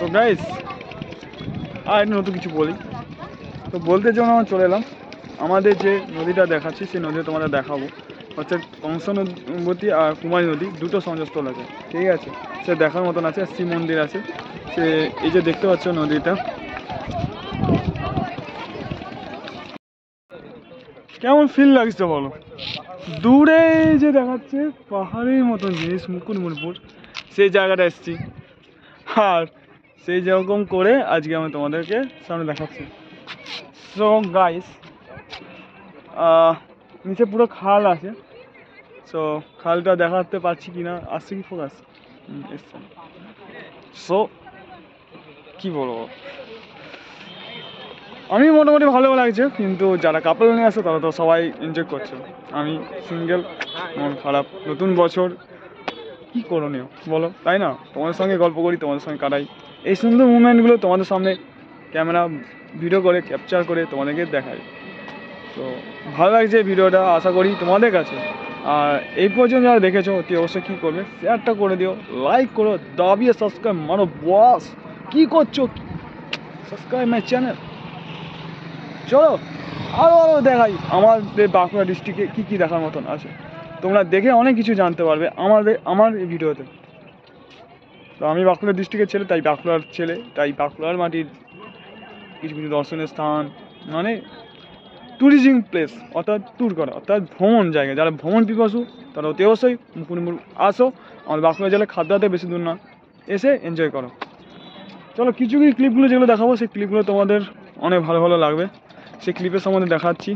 তো গাইস আর নতুন কিছু বলি। তো বলতে যখন আমরা চলে এলাম, আমাদের যে নদীটা দেখাচ্ছি, সেই নদীটা তোমাদের দেখাবো। হচ্ছে কংস নদী আর কুমারী নদী, দুটো সংযোগস্থল আছে, ঠিক আছে? সে দেখার মতন আছে মন্দির আছে। সে এই যে দেখতে পাচ্ছ নদীটা। কেমন ফিল লাগছে বলো? দূরে যে দেখাচ্ছে, পাহাড়ের মতন জিনিস মুকুটমণিপুর সেই জায়গাটা এসছি। আর সেই যেরকম করে আজকে আমি তোমাদেরকে সামনে দেখাচ্ছি। সো গাইস নিচে পুরো খাল আছে। সো খালটা দেখাতে পারছি কি না আসছে কি ফোকাস সো কি বলব? আমি মোটামুটি ভালো লাগছে, কিন্তু যারা কাপল নিয়ে আসে, তারা তো সবাই এনজয় করছে। আমি সিঙ্গেল মন খারাপ। নতুন বছর কি করণীয়? বলো, তাই না? তোমাদের সঙ্গে গল্প করি, তোমাদের সঙ্গে কাটাই। এই সুন্দর মুভমেন্টগুলো তোমাদের সামনে ক্যামেরা ভিডিও করে ক্যাপচার করে তোমাদেরকে দেখাই। তো, ভালো লাগছে ভিডিওটা আশা করি তোমাদের কাছে। আর এই পর্যন্ত যারা দেখেছ, অতি অবশ্যই কী করবে শেয়ারটা করে দিও লাইক করো দাবিয়ে সাবস্ক্রাইব মারো বস কী করছ? সাবস্ক্রাইব মাই চ্যানেল চলো আরও আরও দেখাই, আমাদের বাঁকুড়া ডিস্ট্রিক্টে কী কী দেখার মতন আছে। তোমরা দেখে অনেক কিছু জানতে পারবে আমাদের, আমার এই ভিডিওতে। তো আমি বাঁকুড়া ডিস্ট্রিক্টের ছেলে, তাই বাঁকুড়ার ছেলে, তাই বাঁকুড়ার মাটির কিছু কিছু দর্শনীয় স্থান মানে ট্যুরিজিং প্লেস অর্থাৎ ট্যুর করা, অর্থাৎ ভ্রমণ জায়গা। যারা ভ্রমণ পিপাসু, তারা অতি অবশ্যই মুকুটমুকুর আসো। আমাদের বাঁকুড়া জেলায় খাদ্যাতে বেশি দূর না। এসে এনজয় করো। চলো, কিছু কিছু ক্লিপগুলো যেগুলো দেখাবো, সেই ক্লিপগুলো তোমাদের অনেক ভালো ভালো লাগবে। সেই ক্লিপের সম্বন্ধে দেখাচ্ছি।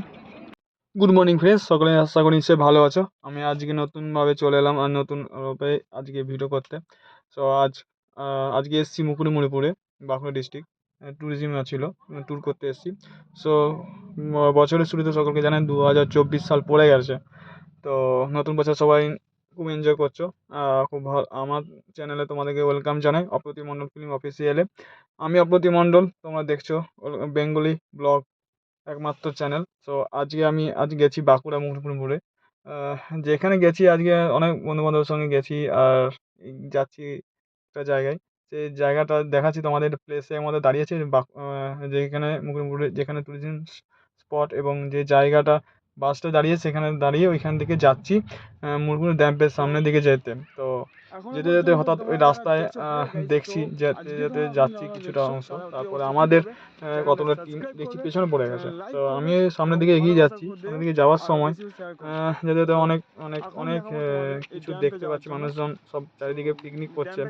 গুড মর্নিং ফ্রেন্ডস সকলে আশা করি নিশ্চয়ই ভালো আছো। আমি আজকে নতুনভাবে চলে এলাম আর নতুন রূপে আজকে ভিডিও করতে। সো আজ আজকে এসেছি মুকুটমণিপুরে, বাঁকুড়া ডিস্ট্রিক্ট ট্যুরিজম ছিল ট্যুর করতে এসেছি। সো বছরের শুরুতে সকলকে জানেন দু হাজার চব্বিশ সাল পড়ে গেছে। তো, নতুন বছর সবাই খুব এনজয় করছ। খুব ভালো আমার চ্যানেলে তোমাদেরকে ওয়েলকাম জানাই অপ্রতি মণ্ডল ফিল্ম অফিসিয়ালে আমি অপ্রতি মণ্ডল তোমরা দেখছ বেঙ্গলি ব্লগ একমাত্র চ্যানেল সো আজকে আমি, আজ গেছি বাঁকুড়া মুকুটমণিপুরে যেখানে গেছি, আজকে অনেক বন্ধু বান্ধবের সঙ্গে গেছি আর যাচ্ছি একটা জায়গায়। সেই জায়গাটা দেখাচ্ছি তোমাদের প্লেসে আমাদের দাঁড়িয়েছে যেখানে মুকুটমণিপুরে যেখানে ট্যুরিজম স্পট এবং যে জায়গাটা বাসটা দাঁড়িয়ে, সেখানে দাঁড়িয়ে ওইখান থেকে যাচ্ছি মুকুটমণিপুর ড্যাম্পের সামনের দিকে যেতে। তো যেতে যেতে হঠাৎ ওই রাস্তায় দেখছি যেতে যেতে যাচ্ছি কিছুটা অংশ। তারপরে আমাদের কতগুলো টিম দেখছি পেছনে পড়ে গেছে। তো আমি সামনের দিকে এগিয়ে যাচ্ছি সামনের দিকে যাওয়ার সময় যেতে যেতে অনেক অনেক অনেক কিছু দেখতে পাচ্ছি। মানুষজন সব চারিদিকে পিকনিক করছে।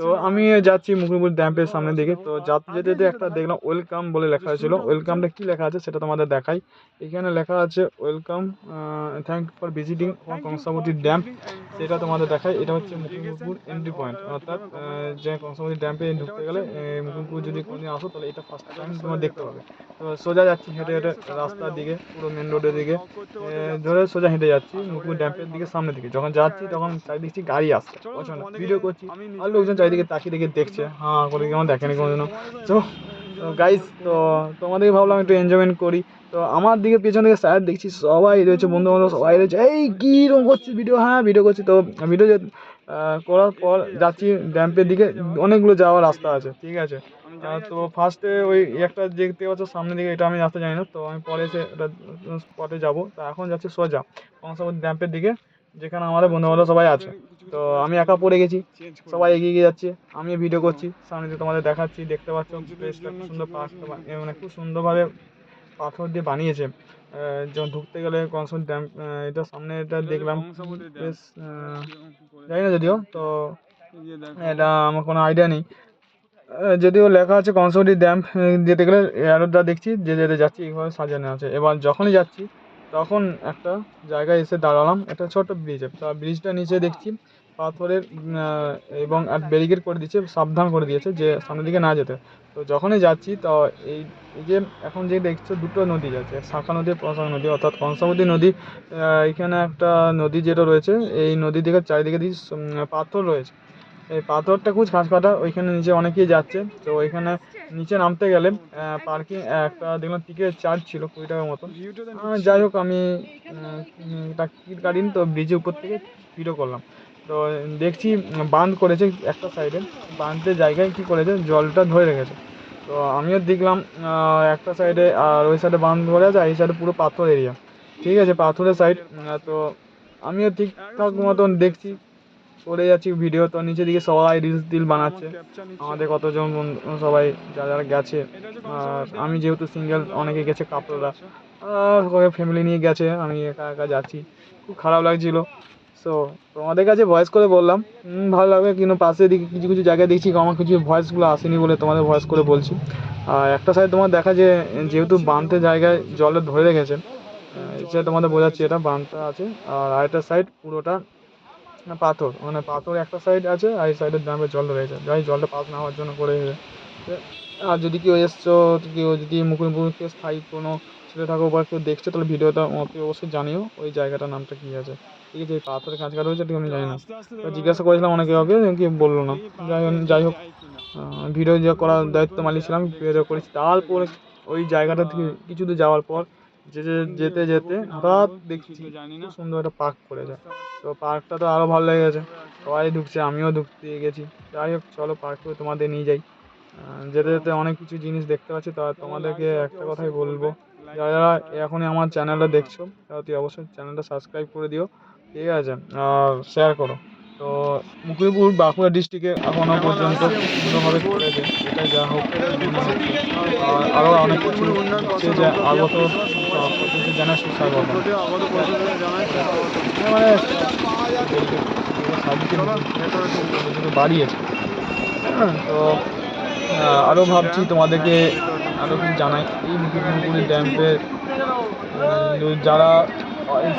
তো আমি যাচ্ছি মুকুটমণিপুর ড্যাম্পের সামনের দিকে। তো যাতে যেতে যেতে একটা দেখলাম ওয়েলকাম বলে লেখা ছিল ওয়েলকামটা কী লেখা আছে সেটা তোমাদের দেখাই। এখানে লেখা আছে welcome thank for visiting Kangsabati dam সেটা তোমাদের দেখাই এটা হচ্ছে মুকুটমণিপুর এন্ট্রি পয়েন্ট অর্থাৎ যে কংসাবতী ড্যাম্পে ঢুকতে গেলে মুকুটমণিপুর যদি কোনোদিন আসো তাহলে এটা ফার্স্ট টাইম তোমরা দেখতে পাবে। তো সোজা যাচ্ছি হেঁটে হেঁটে রাস্তার দিকে পুরো মেন রোডের দিকে। ধরে সোজা হেঁটে যাচ্ছি মুকুটমণিপুর ড্যাম্পের দিকে সামনের দিকে। যখন যাচ্ছি তখন চারিদিকে দেখছি গাড়ি আসছে। প্রচণ্ড ভিডিও করছি আর লোকজন চারিদিকে তাকিয়ে দেখে দেখছে। হ্যাঁ করে কেমন দেখেনি কোনোদিনও। তো গাইস তো তোমাদেরকে ভাবলাম একটু এনজয়মেন্ট করি। তো আমার দিকে পেছন দিকে স্যার দেখছি সবাই রয়েছে বন্ধু বান্ধব সবাই রয়েছে। এই কী রকম করছিস ভিডিও হ্যাঁ ভিডিও করছি। তো ভিডিও করার পর যাচ্ছি ড্যাম্পের দিকে। অনেকগুলো যাওয়ার রাস্তা আছে। ঠিক আছে। তো ফার্স্টে ওই একটা দেখতে পাচ্ছ সামনের দিকে, এটা আমি রাস্তা জানি না, তো আমি পরে এসে স্পটে যাব। তো এখন যাচ্ছি সোজা কংসাবতী ড্যাম্পের দিকে, যেখানে আমাদের বন্ধু বান্ধব সবাই আছে। তো আমি একা পড়ে গেছি, সবাই এগিয়ে গিয়ে যাচ্ছে আমি ভিডিও করছি, সামনে দিয়ে তোমাদের দেখাচ্ছি, দেখতে পাচ্ছ সুন্দর মানে খুব সুন্দরভাবে পাথর দিয়ে বানিয়েছে। যখন ঢুকতে গেলে কনসন ড্যাম এটা সামনে এটা দেখলাম। বেশ জানি না যদিও তো এটা আমার কোনো আইডিয়া নেই। যদিও লেখা আছে কনসটি ড্যাম যেতে গেলে অ্যারোটা দেখছি যে যেতে যাচ্ছি এইভাবে সাজানো আছে। এবার যখনই যাচ্ছি তখন একটা জায়গায় এসে দাঁড়ালাম একটা ছোট্ট ব্রিজে তা ব্রিজটা নিচে দেখছি পাথরের এবং ব্যারিকেড করে দিয়েছে সাবধান করে দিয়েছে যে সামনের দিকে না যেতে। তো যখনই যাচ্ছি তো এই এই যে এখন যে দেখছ দুটো নদী যাচ্ছে শাখা নদী প্রশাখা নদী অর্থাৎ কংসাবতী নদী। এখানে একটা নদী যেটা রয়েছে এই নদী দিকে চারিদিকে দিয়ে পাথর রয়েছে। এই পাথরটা খুব খাস কাটা ওইখানে নিচে অনেকেই যাচ্ছে। তো ওইখানে নিচে নামতে গেলে পার্কিং একটা দেখলাম টিকিটের চার্জ ছিল কুড়ি টাকার মতো আহ, যাই হোক আমি কাটিনি তো ব্রিজের উপর থেকে ভিডিও করলাম। তো দেখছি বাঁধ করেছে একটা সাইডে বাঁধের জায়গায় কী করেছে? জলটা ধরে রেখেছে। তো আমিও দেখলাম একটা সাইডে আর ওই সাইডে বাঁধ ধরে আছে আর এই সাইডে পুরো পাথর এরিয়া ঠিক আছে, পাথরের সাইড তো আমিও ঠিকঠাক মতন দেখছি, করে যাচ্ছি ভিডিও তো নিচের দিকে সবাই রিলস টিল বানাচ্ছে। আমাদের কতজন সবাই যারা যারা গেছে, আর আমি যেহেতু সিঙ্গেল অনেকে গেছে কাপড়রা। আর ফ্যামিলি নিয়ে গেছে, আমি একা একা যাচ্ছি। খুব খারাপ লাগছিল। সো তোমাদের কাছে ভয়েস করে বললাম। ভালো লাগবে কিন্তু পাশে দিকে কিছু কিছু জায়গায় দেখছি আমার কিছু ভয়েসগুলো আসেনি বলে তোমাদের ভয়েস করে বলছি। আর একটা সাইড তোমার দেখা যে, যেহেতু বাঁধতে জায়গায় জলে ধরে রেখেছে সেটা তোমাদের বোঝাচ্ছি, এটা বাঁধটা আছে। আর আরেকটা সাইড পুরোটা পাথর। মানে পাথর একটা সাইড আছে, আর এই সাইডের ড্রামে জল রয়েছে যাই জলটা পাস না হওয়ার জন্য করে। আর যদি কেউ এসছো, কেউ যদি মুকুটমুকুর কেউ স্থায়ী কোনো ছেলে থাকো বা কেউ দেখছ, তাহলে ভিডিওটা অবশ্যই জানিও, ওই জায়গাটার নামটা কী আছে। ঠিক আছে পাথরের কাজ কাটা রয়েছে ঠিক আমি জানি না। জিজ্ঞাসা করেছিলাম অনেকে ওকে কি বলল না। যাই হোক যাই হোক ভিডিও যে করার দায়িত্ব মালিক ছিলাম ভিডিও করেছি। তারপরে ওই জায়গাটা থেকে কিছু দূর যাওয়ার পর যেতে যেতে যেতে হঠাৎ দেখছি খুব সুন্দর একটা পার্ক করে যায়। তো পার্কটা তো আরও ভালো লেগে গেছে। সবাই ঢুকছে আমিও ঢুকতে গেছি। যাই হোক চলো পার্কে তোমাদের নিয়ে যাই। যেতে যেতে অনেক কিছু জিনিস দেখতে পাচ্ছি। তা তোমাদেরকে একটা কথাই বলব। যারা এখনই আমার চ্যানেলটা দেখছ, তারা তুই অবশ্যই চ্যানেলটা সাবস্ক্রাইব করে দিও, ঠিক আছে? আর শেয়ার করো। তো মুকুলপুর বাঁকুড়া ডিস্ট্রিক্টে এখনও পর্যন্ত সুন্দরভাবে করেছে এটা যা হোক, আর আরও অনেক কিছু হচ্ছে যে আগত প্রতিটি জানা সুস্বাগত মানে বাড়িয়েছে। তো আরও ভাবছি তোমাদেরকে আরও কিছু জানাই। এই ড্যাম্পের উম, যারা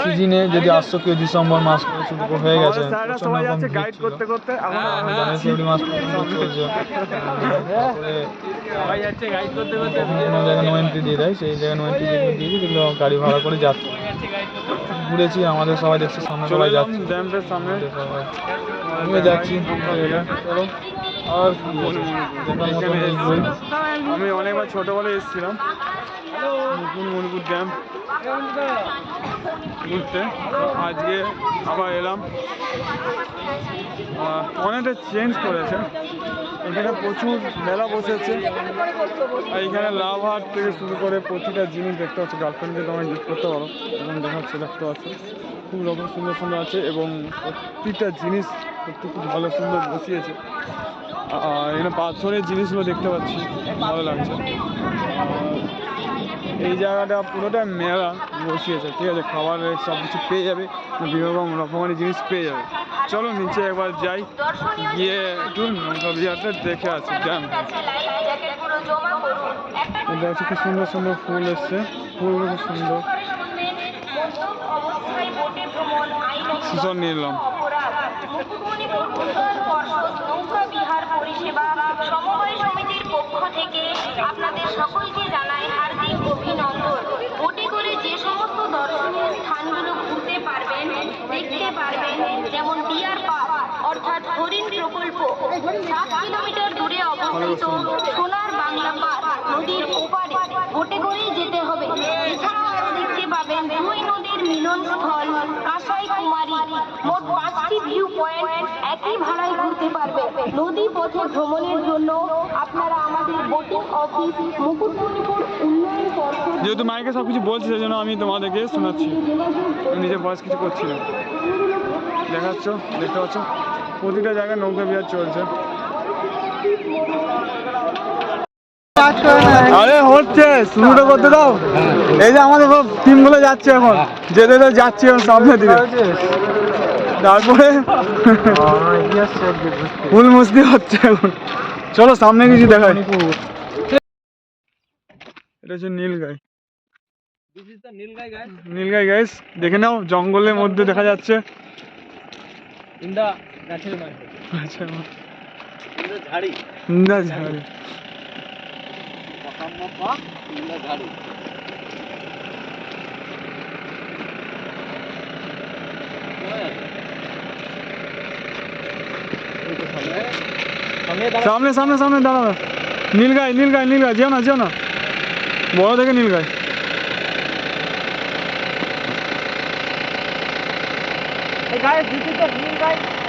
সিজনে যদি আসছো কেউ ডিসেম্বর মাস থেকে শুরু হয়ে গেছে ফেব্রুয়ারি মাস কখনো কোনো জায়গায় নো এন্ট্রি দিয়ে দেয় সেই জায়গায় নো এন্ট্রি যেগুলো দিয়েছে সেগুলো গাড়ি ভাড়া করে যাচ্ছে। ঘুরেছি আমাদের সবাই দেখছি সামনে সবাই যাচ্ছে। ড্যাম্পের সামনে। আমিও যাচ্ছি। চলো আর। আমি অনেকবার ছোটবেলায় এসেছিলাম। মুকুন মণিপুর ড্যাম ঘুরতে। আজকে আবার এলাম। অনেকটা চেঞ্জ করেছে। এখানে প্রচুর মেলা বসেছে। আর এখানে লাভ হাট থেকে শুরু করে প্রতিটা জিনিস দেখতে পাচ্ছি। গার্লফ্রেন্ডকে তোমায় গিফট করতে পারো। এবং দেখাচ্ছে দেখতে পাচ্ছি খুব রকম সুন্দর সুন্দর আছে এবং প্রতিটা জিনিস খুব ভালো সুন্দর বসিয়েছে। এখানে পাথরের জিনিসগুলো দেখতে পাচ্ছি ভালো লাগছে। এই জায়গাটা পুরোটা মেলা বসিয়েছে ঠিক আছে? খাবারের সব কিছু পেয়ে যাবে বিভিন্ন রকম রকমারি জিনিস পেয়ে যাবে। চলো নিচে একবার যাই গিয়ে একটু নৌকা বিহারটা দেখে আসি ড্যাম এটা হচ্ছে খুব সুন্দর সুন্দর ফুল এসছে ফুলগুলো খুব সুন্দর। নিলাম। সকলকে জানাই হার্দিক অভিনন্দন। বোটে করে যে সমস্ত দর্শনীয় স্থানগুলো ঘুরতে পারবেন, দেখতে পারবেন, যেমন ডিয়ার পার্ক, অর্থাৎ হরিণ প্রকল্প, সাত কিলোমিটার দূরে অবস্থিত সোনার বাংলা পার্ক, নদীর ওপারে বোটে করেই যেতে হবে। এছাড়াও দেখতে পাবেন দুই নদীর মিলনস্থল কাঁসাই কুমারী মোট পয়েন্ট একই ভাড়ায় ঘুরতে পারবেন নদী পথে ভ্রমণের জন্য আপনারা আমাদের বোটিং অফিস মুকুটমণিপুর উন্নয়ন পর্ষদ যেহেতু মাইকে সব কিছু বলছি সেই জন্য আমি তোমাদেরকে শোনাচ্ছি। নিজের বয়স কিছু করছি না। দেখাচ্ছ দেখতে পাচ্ছ? প্রতিটা জায়গায় নৌকা বিহার চলছে। আরে হচ্ছে শুরুটা করতে দাও। এই যে আমাদের সব টিমগুলো যাচ্ছে এখন। যেতে যেতে যাচ্ছি এখন সামনে দিকে। তারপরে ফুল মস্তি হচ্ছে এখন। চলো সামনে কিছু দেখাই। এটা হচ্ছে নীলগাই নীলগাই গাইস দেখে নাও জঙ্গলের মধ্যে দেখা যাচ্ছে। আচ্ছা ইন্দা ঝাড়ি সামনে সামনে সামনে দাঁড়াও নীলগাই নীলগাই নীলগাই যেও না যেও না বড় দেখে নীলগাই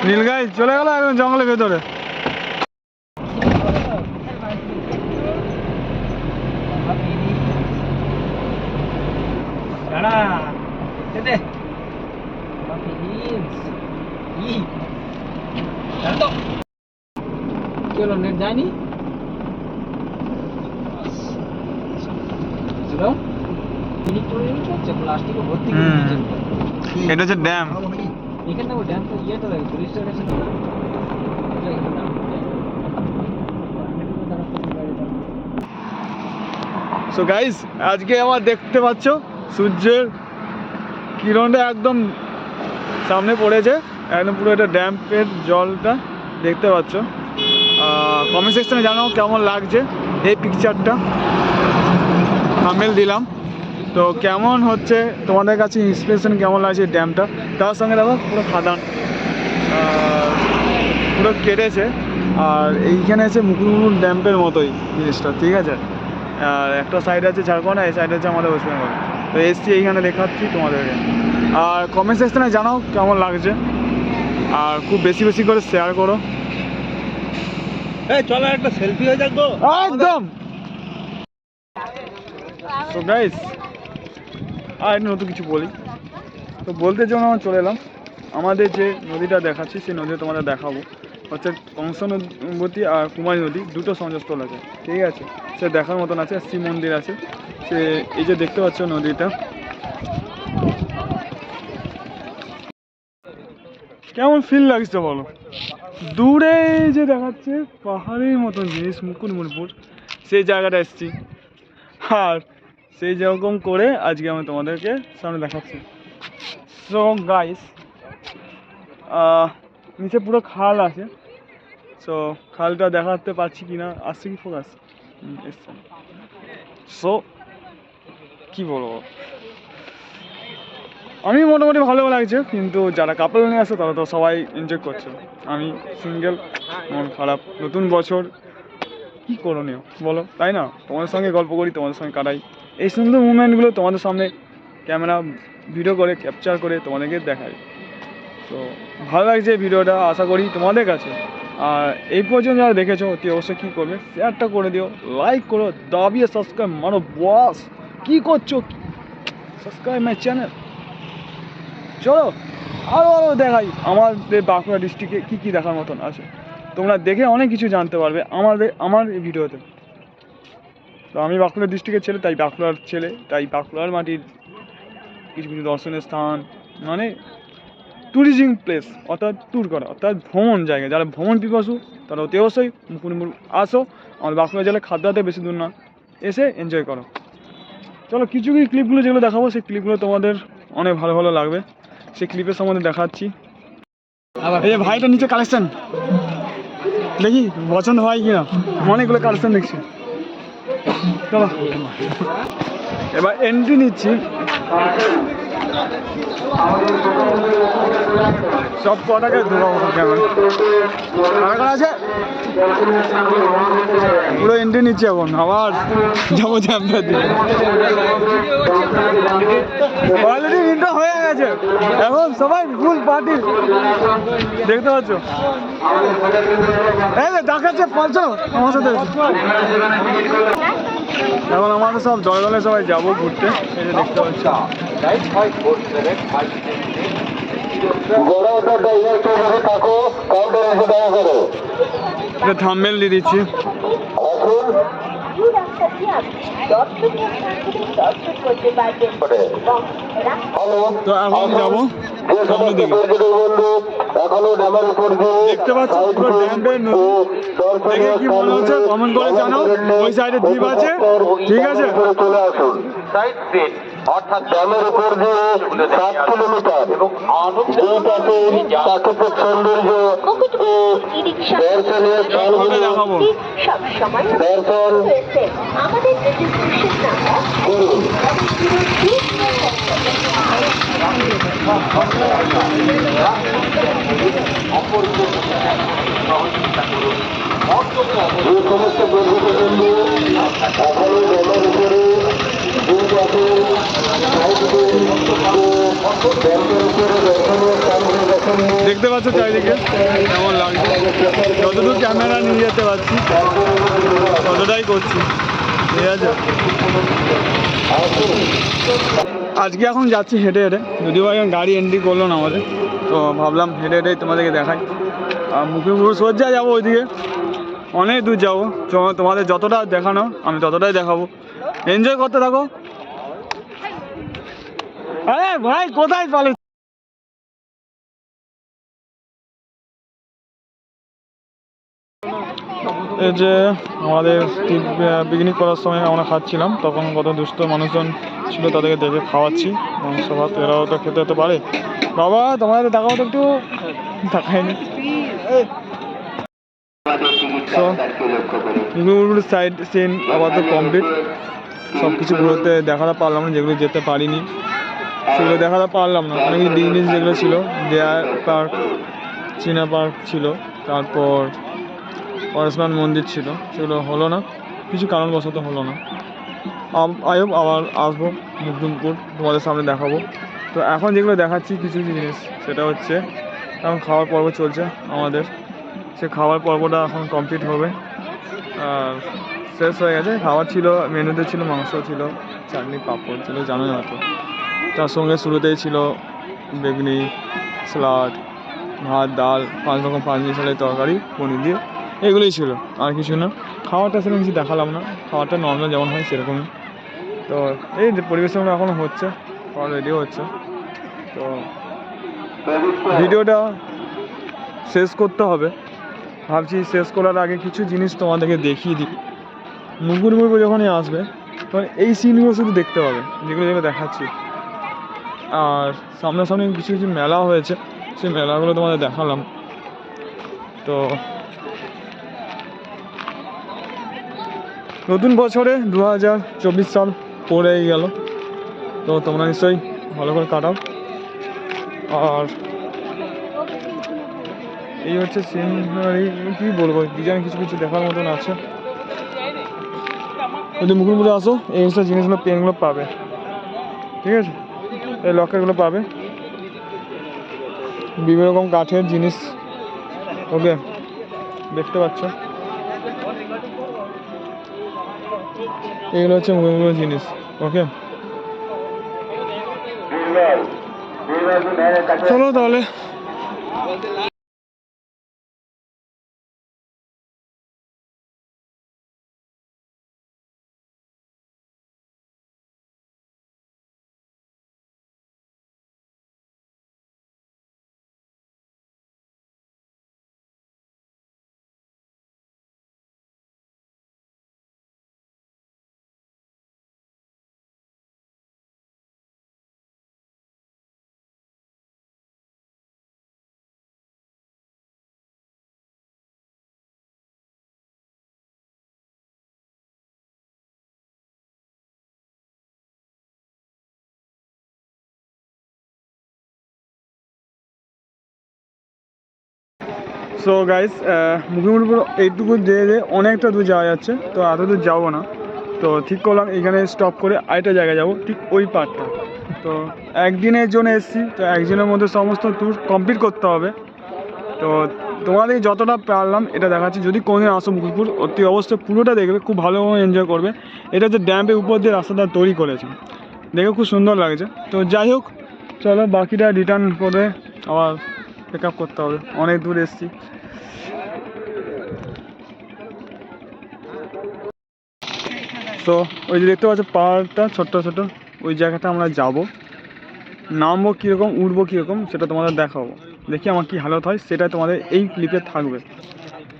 নীলগাই চলে গেল একদম জঙ্গলের ভেতরে চলো নেট যায়নি। দিয়েছে? এটা হচ্ছে ড্যাম এখানে ড্যাম তো ইয়েটা দেখো টুরিস্টের কাছে সো গাইস আজকে আমার দেখতে পাচ্ছ সূর্যের কিরণটা একদম সামনে পড়েছে। একদম পুরো এটা ড্যাম্পের জলটা দেখতে পাচ্ছ। কমেন্ট সেকশনে জানাও কেমন লাগছে এই পিকচারটা থামেল দিলাম। তো কেমন হচ্ছে? তোমাদের কাছে ইন্সপিরেশন কেমন লাগছে ড্যামটা তার সঙ্গে দেখো পুরো খাদান। পুরো কেটেছে। আর এইখানে আছে মুকুরমুকুর ড্যাম্পের মতোই জিনিসটা, ঠিক আছে? আর একটা সাইড আছে ঝাড়খণ্ড, এই সাইড আছে আমাদের ওয়েস্ট বেঙ্গল। তো এসছি এইখানে দেখাচ্ছি তোমাদেরকে। আর কমেন্ট সেকশনে জানাও কেমন লাগছে। আর খুব বেশি বেশি করে শেয়ার করো। চলো একটা সেলফি হয়ে যাক তো। একদম। তো গাইস আর নতুন কিছু বলি। তো বলতে জন্য আমার চলে এলাম। আমাদের যে নদীটা দেখাচ্ছি সেই নদী তোমাদের দেখাবো। হচ্ছে কংস নদী আর কুমারী নদী দুটো সংযোগস্থল আছে ঠিক আছে? সে দেখার মতন আছে শিব মন্দির আছে। সে এই যে দেখতে পাচ্ছ নদীটা। কেমন ফিল লাগছে বলো? দূরে যে দেখাচ্ছে পাহাড়ের মতন জিনিস মুকুটমণিপুর, সেই জায়গাটা এসছি। আর সেই যেরকম করে আজকে আমি তোমাদেরকে সামনে দেখাচ্ছি। সো গাইস নিচে পুরো খাল আছে। সো খালটা দেখাতে পারছি কি না আসছে কি ফোকাস এসছে। সো কি বলব? আমি মোটামুটি ভালো লাগছে, কিন্তু যারা কাপল নিয়ে আসে তারা তো সবাই এনজয় করছে। আমি সিঙ্গেল মন খারাপ, নতুন বছর, কি করণীয়? বলো, তাই না? তোমাদের সঙ্গে গল্প করি, তোমাদের সঙ্গে কাটাই। এই সুন্দর মুমেন্টগুলো তোমাদের সামনে ক্যামেরা ভিডিও করে ক্যাপচার করে তোমাদেরকে দেখাই। তো, ভালো লাগছে ভিডিওটা আশা করি তোমাদের কাছে। আর এই পর্যন্ত যারা দেখেছ, অতি অবশ্যই কী করবে শেয়ারটা করে দিও লাইক করো, দাবিয়ে সাবস্ক্রাইব মারো বস কী করছ? সাবস্ক্রাইব মাই চ্যানেল চলো আরও আরও দেখাই। আমাদের বাঁকুড়া ডিস্ট্রিক্টে কী কী দেখার মতন আছে? তোমরা দেখে অনেক কিছু জানতে পারবে আমাদের, আমার এই ভিডিওতে। তো আমি বাঁকুড়া ডিস্ট্রিক্টের ছেলে, তাই বাঁকুড়ার ছেলে, তাই বাঁকুড়ার মাটির কিছু কিছু দর্শনীয় স্থান মানে ট্যুরিজিং প্লেস অর্থাৎ ট্যুর করা, অর্থাৎ ভ্রমণ জায়গা। যারা ভ্রমণ পিপাসু, তারা অতি অবশ্যই মুকুটমুকুর আসো। আমার বাঁকুড়া জেলায় খাদ্যাতে বেশি দূর না। এসে এনজয় করো। চলো, কিছু কিছু ক্লিপগুলো যেগুলো দেখাবো, সেই ক্লিপগুলো তোমাদের অনেক ভালো ভালো লাগবে। সেই ক্লিপের সম্বন্ধে দেখাচ্ছি। এই যে ভাইটা নিচে কালেকশন দেখি, পছন্দ হয় কিনা? অনেকগুলো কালেকশন দেখছি। চলো। এবার এন্ট্রি নিচ্ছি। সব কটাকে ধোয়া আছে? পুরো এন্ট্রি নিচ্ছি এখন, আবার যাব দিকে অলরেডি ইন্টার হয়ে গেছে। এখন সবাই ফুল পার্টি দেখতে পাচ্ছ? এই দেখাচ্ছে পৌঁছো আমার সাথে। এখন আমাদের সব দলে সবাই যাব ঘুরতে। এই যে দেখতে পাচ্ছ। এটা থাম্বেল দিয়ে দিচ্ছি। তো এখন যাব। সামনে দিকে। দেখতে পাচ্ছ পুরো ড্যামের নদী। দেখে কি মনে হচ্ছে? কমেন্ট করে জানাও। ওই সাইডে দ্বীপ আছে। ঠিক আছে? চলে আসুন। সাইড অর্থাৎ ড্যামের উপর দিয়ে সাত কিলোমিটার। দুই পাশে প্রাকৃতিক সৌন্দর্য দর্শনীয় সময় দর্শন। করুন যে সমস্ত পর্যটকবৃন্দ এখনও ড্যামের উপরে দুই পাশে সাইড দিয়ে ড্যামের উপরে দর্শনীয় স্থানগুলো দেখতে পাচ্ছ চারিদিকে? কেমন লাগছে? যতদূর ক্যামেরা নিয়ে যেতে পারছি, ততটাই করছি। ঠিক আছে? আজকে এখন যাচ্ছি হেঁটে হেঁটে। যদিও এখন গাড়ি এন্ট্রি করল না আমাদের, তো ভাবলাম হেঁটে হেঁটেই তোমাদেরকে দেখাই। আর মুখে মুখে সজ্জা যাব ওইদিকে। অনেক দূর যাব। তোমাদের যতটা দেখানো, আমি ততটাই দেখাবো। এনজয় করতে থাকো। আরে ভাই, কোথায় পালে এই যে আমাদের পিকনিক করার সময় আমরা খাচ্ছিলাম, তখন কত দুস্থ মানুষজন ছিল তাদেরকে দেখে খাওয়াচ্ছি মাংস ভাত এরাও তো খেতে হতে পারে। বাবা, তোমাদের দেখাও তো একটু দেখায়নি। সাইড সিন আবার তো কমপ্লিট সব কিছু ঘুরতে দেখাতে পারলাম না, যেগুলো যেতে পারিনি। সেগুলো দেখাতে পারলাম না। অনেক জিনিস যেগুলো ছিল, দেয়ার পার্ক, চীনা পার্ক ছিল, তারপর পরশুরাম মন্দির ছিল, সেগুলো হলো না। কিছু কারণবশত হলো না। আয়ব আবার আসব মুকদুমপুর, তোমাদের সামনে দেখাবো। তো এখন যেগুলো দেখাচ্ছি কিছু জিনিস, সেটা হচ্ছে, এখন খাওয়ার পর্ব চলছে আমাদের। সে খাওয়ার পর্বটা এখন কমপ্লিট হবে। আর শেষ হয়ে গেছে। খাওয়ার ছিল, মেনুতে ছিল, মাংস ছিল, চাটনি, পাঁপড় ছিল জানোই হয়তো তার সঙ্গে শুরুতেই ছিল বেগুনি, স্যালাড, ভাত, ডাল, পাঁচ রকম পাঁচ মিশালের তরকারি, পনির দিয়ে। এগুলোই ছিল, আর কিছু না। খাওয়াটা সেরকম কিছু দেখালাম না। খাওয়াটা নর্মাল যেমন হয় সেরকমই। তো এই যে পরিবেশনটা এখন হচ্ছে রেডিও হচ্ছে। তো ভিডিওটা শেষ করতে হবে। ভাবছি শেষ করার আগে কিছু জিনিস তোমাদেরকে দেখিয়ে দিই। মুগুর মুগুর যখনই আসবে, তখন এই সিনগুলো শুধু দেখতে হবে, যেগুলো যেগুলো দেখাচ্ছি। আর সামনাসামনি কিছু কিছু মেলা হয়েছে, সেই মেলাগুলো তোমাদের দেখালাম। তো নতুন বছরে দু হাজার চব্বিশ সাল পড়েই গেল। তো তোমরা নিশ্চয়ই ভালো করে কাটাও। আর এই হচ্ছে সিনারি কী বলব ডিজাইন কিছু কিছু দেখার মতন আছে। যদি মুকুলপুরে আসো, এই জিনিসগুলো, পেনগুলো পাবে। ঠিক আছে? এই লকারগুলো পাবে। বিভিন্ন রকম কাঠের জিনিস। ওকে, দেখতে পাচ্ছ। এগুলো হচ্ছে মুকুলপুর জিনিস, ওকে। চলো তাহলে। সো গাইস মুখোমুখি এইটুকু যে যে অনেকটা দূর যাওয়া যাচ্ছে, তো এত দূর যাব না। তো ঠিক করলাম, এখানে স্টপ করে আরেকটা জায়গায় যাব, ঠিক ওই পার্টটা তো একদিনের জন্য এসেছি, তো একদিনের মধ্যে সমস্ত ট্যুর কমপ্লিট করতে হবে। তো তোমাদের যতটা পারলাম, এটা দেখাচ্ছি। যদি কোনোদিন আসো মুকুলপুর অতি অবশ্যই পুরোটা দেখবে, খুব ভালোভাবে এনজয় করবে। এটা হচ্ছে ড্যামের উপর দিয়ে রাস্তাটা তৈরি করেছে। দেখে খুব সুন্দর লাগছে। তো যাই হোক, চলো বাকিটা রিটার্ন করে আবার পিক আপ করতে হবে। অনেক দূর এসেছি। তো ওই যে দেখতে পাচ্ছ, পাহাড়টা ছোট্ট ছোট ওই জায়গাটা আমরা যাব। নামবো কীরকম, উঠবো কীরকম, সেটা তোমাদের দেখাবো। দেখি আমার কী হালত হয় সেটা তোমাদের এই ক্লিপে থাকবে।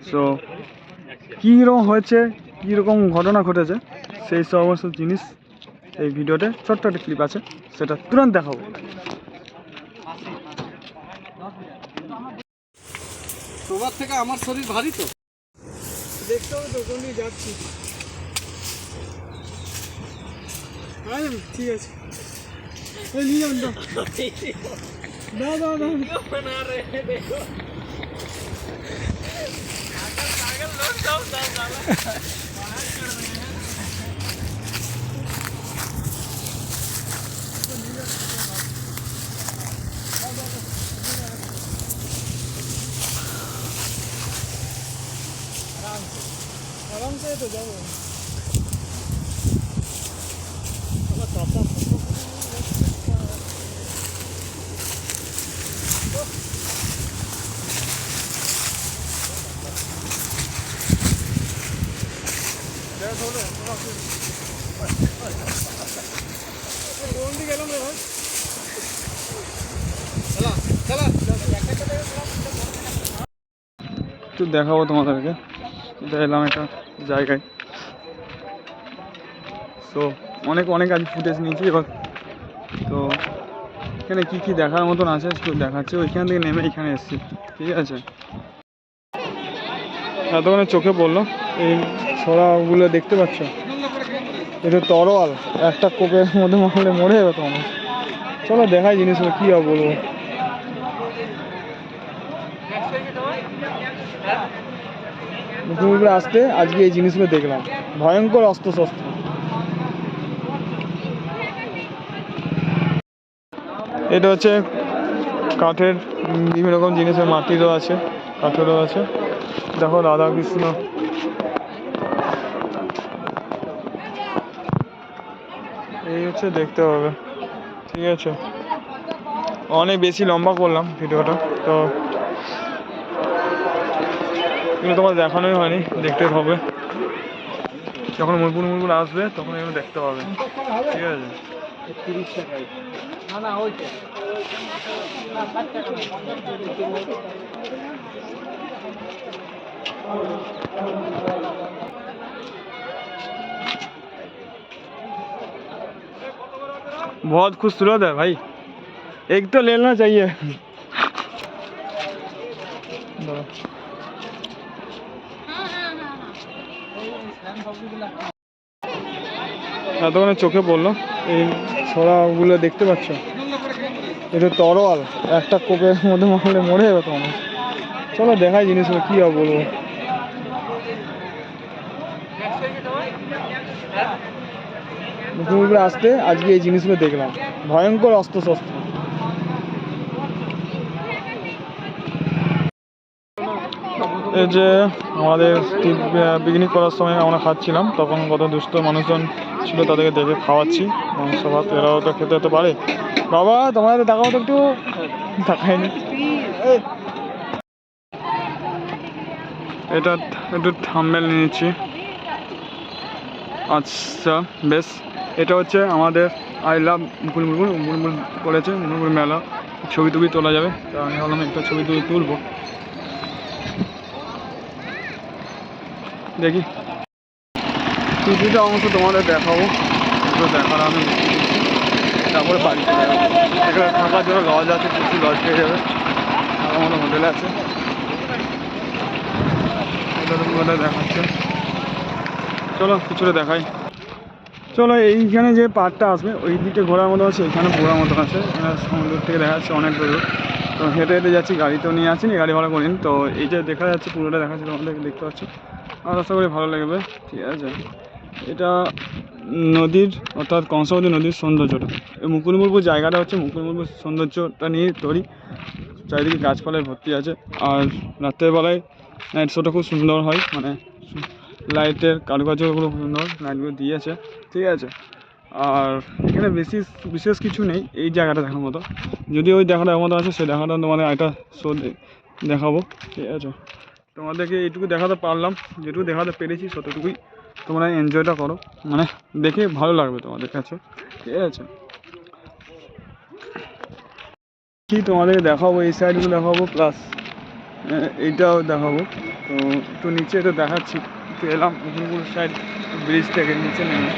সো কীরকম হয়েছে, কীরকম ঘটনা ঘটেছে, সেই সমস্ত জিনিস এই ভিডিওতে ছোট্ট একটা ক্লিপ আছে, সেটা তুরন্ত দেখাবো। তোমার থেকে আমার শরীর ভারী তো। দেখতে হবে তো কোন দিকে যাচ্ছি। আরে ঠিক আছে। এই নিয়ে যান তো দাও দাও দাও একটু দেখাবো তোমাদেরকে এটা এলাম একটা জায়গায়। তো অনেক অনেক আজ ফুটেজ নিয়েছি, এবার তো এখানে কি কি দেখার মতন আছে দেখাচ্ছি। ওইখান থেকে নেমে এখানে এসেছি, ঠিক আছে? এতক্ষণে চোখে পড়ল, এই ছড়াগুলো দেখতে পাচ্ছ? এটা তরোয়াল, একটা কোপের মধ্যে মারলে মরে যাবে তো মানুষ। চলো দেখাই জিনিসগুলো, কী আর বলব? মুখোমুখি আসতে আজকে এই জিনিসগুলো দেখলাম। ভয়ঙ্কর অস্ত্র শস্ত্র এটা হচ্ছে কাঠের বিভিন্ন রকম জিনিসের মাটিরও আছে, কাঠেরও আছে। দেখো রাধা কৃষ্ণ। এই হচ্ছে দেখতে হবে। ঠিক আছে। অনেক বেশি লম্বা করলাম ভিডিওটা, তো এগুলো তোমার দেখানোই হয়নি দেখতে হবে যখন মুরগুল মুরগুল আসবে তখন এগুলো দেখতে হবে ঠিক আছে তিরিশ টাকায় না না ওইটা না ষাট টাকা बहुत खूबसूरत है भाई एक तो लेना चाहिए এতক্ষণে চোখে পড়ল। এই ছড়াগুলো দেখতে পাচ্ছ? এটা তরোয়াল, একটা কোপের মধ্যে মারলে মরে যাবে তো চলো দেখাই জিনিসগুলো, কী আর বলব। মুখে আসতে আজকে এই জিনিসগুলো দেখলাম। ভয়ঙ্কর অস্ত্র শস্ত্র যে আমাদের পিকনিক করার সময় আমরা খাচ্ছিলাম, তখন কত দুস্থ মানুষজন ছিল তাদেরকে দেখে খাওয়াচ্ছি মাংস ভাত এরাও তো খেতে হতে পারে। বাবা তোমাদের দেখাও তো একটু দেখায়নি এটা একটু থাম্বেল নিয়েছি আচ্ছা বেশ। এটা হচ্ছে আমাদের আই লাভ মুকুল মুকুল করেছে মুকুল মেলা। ছবি টবি তোলা যাবে। তা আমি ভাবলাম একটা ছবি তুলবো। দেখি। কিছুটা অংশ তোমাদের দেখাবো। দুটো দেখার আমি তারপরে বাড়ি চলে যাব। এখানে থাকার জন্য লজ আছে, কিছু লজ পেয়ে যাবে। মতো হোটেল আছে। দেখাচ্ছে। চলো, কিছুটা দেখাই। চলো, এইখানে যে পার্কটা আসবে, ওই দিকে ঘোরার মতো আছে, এখানে ঘোরার মতো আছে। সমুদ্র থেকে দেখা যাচ্ছে অনেক দূর। তো হেঁটে হেঁটে যাচ্ছি, গাড়ি তো নিয়ে আসিনি, গাড়ি ভাড়া করিনি। তো এই যে দেখা যাচ্ছে, পুরোটা দেখা যাচ্ছে তোমাদের দেখতে পাচ্ছ। আমার আশা করি ভালো লাগবে, ঠিক আছে। এটা নদীর, অর্থাৎ কংসাবতী নদীর সৌন্দর্যটা। এই মুকুলমুরপুর জায়গাটা হচ্ছে মুকুলমুরপুর সৌন্দর্যটা নিয়ে তৈরি। চারিদিকে গাছপালায় ভর্তি আছে। আর রাত্রের বেলায় নাইট শোটা খুব সুন্দর হয় মানে লাইটের কারুকার্যগুলো খুব সুন্দর লাইটগুলো দিয়েছে, ঠিক আছে। আর এখানে বেশি, বিশেষ কিছু নেই, এই জায়গাটা দেখার মতো। যদি ওই দেখাটা মতো আছে, সেই দেখাটা তোমাদের একটা শো দেখাবো, ঠিক আছে? তোমাদেরকে এইটুকু দেখাতে পারলাম, যেটুকু দেখাতে পেরেছি ততটুকুই তোমরা এনজয়টা করো। মানে দেখে ভালো লাগবে তোমাদের কাছে, ঠিক আছে? কি তোমাদেরকে দেখাবো, এই সাইডগুলো দেখাবো প্লাস এইটাও দেখাবো। তো একটু নিচে এটা দেখাচ্ছি, একটু এলাম সাইড ব্রিজ থেকে নিচে নেমে।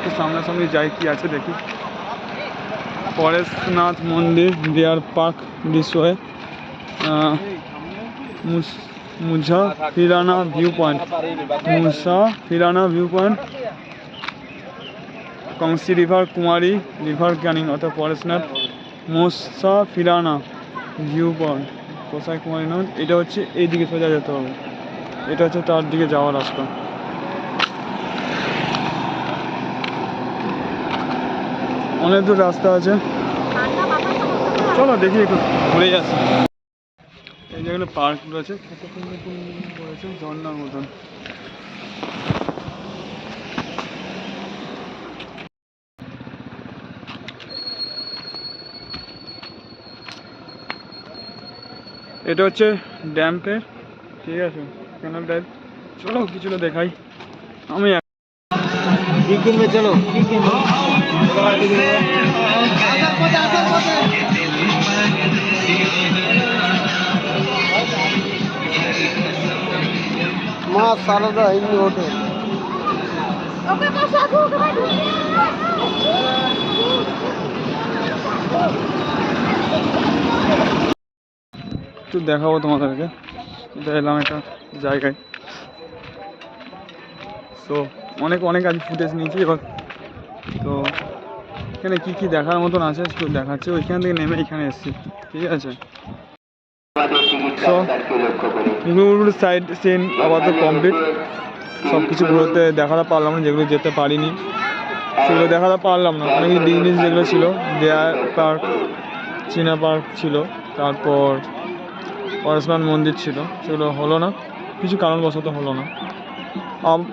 একটু সামনাসামনি যাই, কি আছে দেখি। পরেশনাথ মন্দির deer park ডিসওয়ে Musafirana view point Musafirana view point Kangsi river Kumari river Canning অর্থাৎ পরেশনাথ, মোসা ফিরানা ভিউ পয়েন্ট কোসাই কুমারী নয় এটা হচ্ছে এই দিকে সোজা যেতে হবে। এটা হচ্ছে তার দিকে যাওয়ার রাস্তা। অনেক দূর রাস্তা আছে। চলো দেখি একটু ঘুরে আসি এই যেগুলো পার্ক করেছে, ঝর্ণার মতন। এটা হচ্ছে ড্যাম্পের ঠিক আছে ক্যানালটায় চলো কিছুটা দেখাই। আমি চলো? কি কিনবে মা সারদা হিন্দু হোটেল একটু দেখাবো তোমাদেরকে। এটা এলাম একটা জায়গায়। তো অনেক অনেক আজ ফুটেজ নিয়েছি, এবার তো এখানে কি কি দেখার মতন আছে দেখাচ্ছি। ওইখান থেকে নেমে এখানে এসেছি। ঠিক আছে? মুগুরগুলোর সাইড সিন আপাতত কমপ্লিট সব কিছু ঘুরতে দেখাতে পারলাম না, যেগুলো যেতে পারিনি। সেগুলো দেখাতে পারলাম না। অনেক জিনিস যেগুলো ছিল, দেয়ার পার্ক, চীনা পার্ক ছিল, তারপর পরশুরাম মন্দির ছিল, সেগুলো হলো না। কিছু কারণবশত হলো না।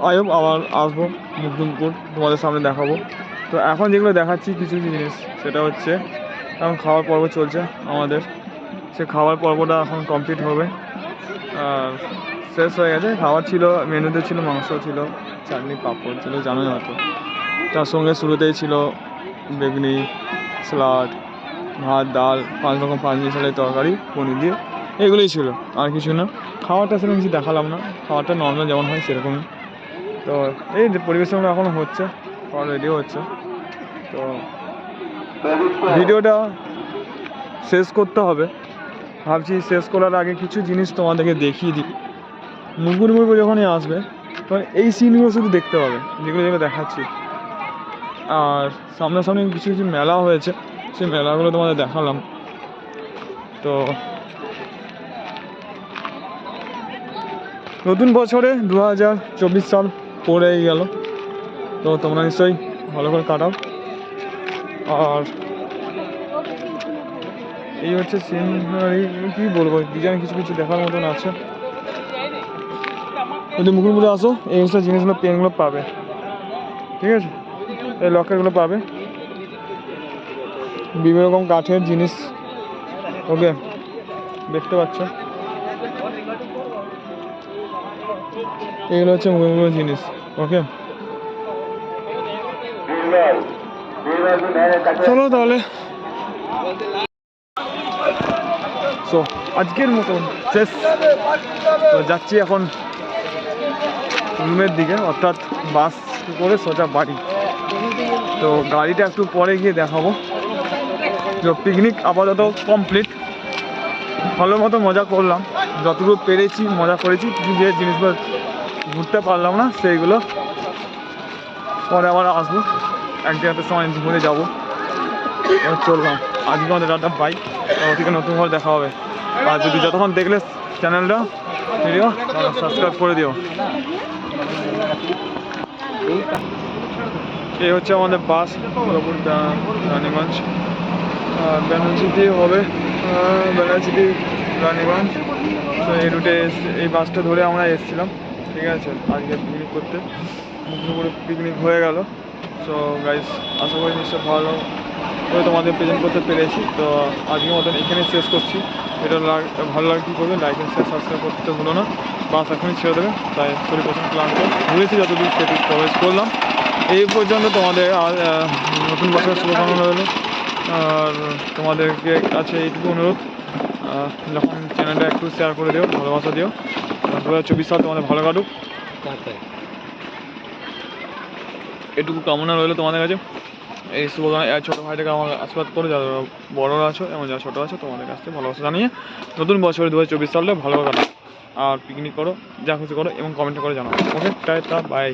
আয়ব আবার আসব মুকদুমপুর তোমাদের সামনে দেখাবো। তো এখন যেগুলো দেখাচ্ছি কিছু কিছু জিনিস, সেটা হচ্ছে এখন খাওয়ার পর্ব চলছে আমাদের। সে খাওয়ার পর্বটা এখন কমপ্লিট হবে। আর শেষ হয়ে গেছে। খাবার ছিল, মেনুতে ছিল, মাংস ছিল, চাটনি, পাঁপড় ছিল জানোই হয়তো তার সঙ্গে শুরুতেই ছিল বেগুনি, স্যালাড, ভাত, ডাল, পাঁচ রকম পাঁচ মিশালের তরকারি, পনির দিয়ে। এগুলোই ছিল, আর কিছু না। খাওয়াটা সেরকম কিছু দেখালাম না। খাওয়াটা নর্মাল যেমন হয় সেরকমই। তো এই পরিবেশনটা এখন হচ্ছে। রেডিও হচ্ছে। তো ভিডিওটা শেষ করতে হবে। ভাবছি শেষ করার আগে কিছু জিনিস তোমাদেরকে দেখিয়ে দিই। মুগুর মুগুর যখনই আসবে, তখন এই সিনগুলো শুধু দেখতে পাবে, যেগুলো যেগুলো দেখাচ্ছি। আর সামনাসামনি কিছু কিছু মেলা হয়েছে, সেই মেলাগুলো তোমাদের দেখালাম। তো নতুন বছরে দু হাজার চব্বিশ সাল পড়েই গেল। তো তোমরা নিশ্চয়ই ভালো করে কাটাও। আর এই হচ্ছে সিনারি কি বলব, ডিজাইন কিছু কিছু দেখার মতন আছে। যদি মুকুলপুরে আসো, এই হচ্ছে জিনিসগুলো পেনগুলো পাবে। ঠিক আছে? এই লকারগুলো পাবে। বিভিন্ন রকম কাঠের জিনিস। ওকে, দেখতে পাচ্ছ? এগুলো হচ্ছে মুখোমুখি জিনিস। ওকে? চলো তাহলে। সো আজকের মতন শেষ। যাচ্ছি এখন রুমের দিকে, অর্থাৎ বাস করে সোজা বাড়ি। তো গাড়িটা একটু পরে গিয়ে দেখাবো। তো পিকনিক আপাতত কমপ্লিট ভালো মতো মজা করলাম। যতটুকু পেরেছি মজা করেছি। যে জিনিসগুলো ঘুরতে পারলাম না, সেইগুলো পরে আবার আসব। এক জায়গাতে সময় ঘুরে যাব। চললাম। আজকে আমাদের একটা বাইক ওদিকে নতুন করে দেখা হবে। আর যদি যতক্ষণ দেখলে চ্যানেলটা ভিডিও সাবস্ক্রাইব করে দিও। এই হচ্ছে আমাদের বাস রানীগঞ্জ। আর ব্যানার্জিতে হবে ব্যানার্জিতে রানীগঞ্জ। তো এই রুটে এই বাসটা ধরে আমরা এসেছিলাম। ঠিক আছে, আজকে পিকনিক করতে। পিকনিক হয়ে গেল। তো গাইস আশা করি নিশ্চয় ভালো করে তোমাদের প্রেজেন্ট করতে পেরেছি। তো আজকের মতন এখানে শেষ করছি। এটা ভালো লাগে কী করবে? লাইক অ্যান্ড শেয়ার সাবস্ক্রাইব করতে ভুলো না। বাস, এখনই ছেড়ে দেবে। তাই শরীর প্রথম ক্লান্ত ঘুরেছি যতদূর সেটি প্রবেশ করলাম। এই পর্যন্ত তোমাদের আর নতুন বছরের শুভকামনা রইল। আর তোমাদেরকে কাছে এইটুকু অনুরোধ। যখন চ্যানেলটা একটু শেয়ার করে দিও, ভালোবাসা দিও। দু হাজার চব্বিশ সাল তোমাদের ভালো কাটুক। এটুকু কামনা রইল তোমাদের কাছে। এই শুভকামনা ছোটো ভাইটাকে আমার আশীর্বাদ করে, যারা বড়রা আছো এবং যারা ছোটো আছো, তোমাদের কাছ থেকে ভালোবাসা জানিয়ে নতুন বছর দু হাজার চব্বিশ সালে ভালো কাটো আর পিকনিক করো, যা খুশি করো এবং কমেন্ট করে জানাও। ওকে টাটা বাই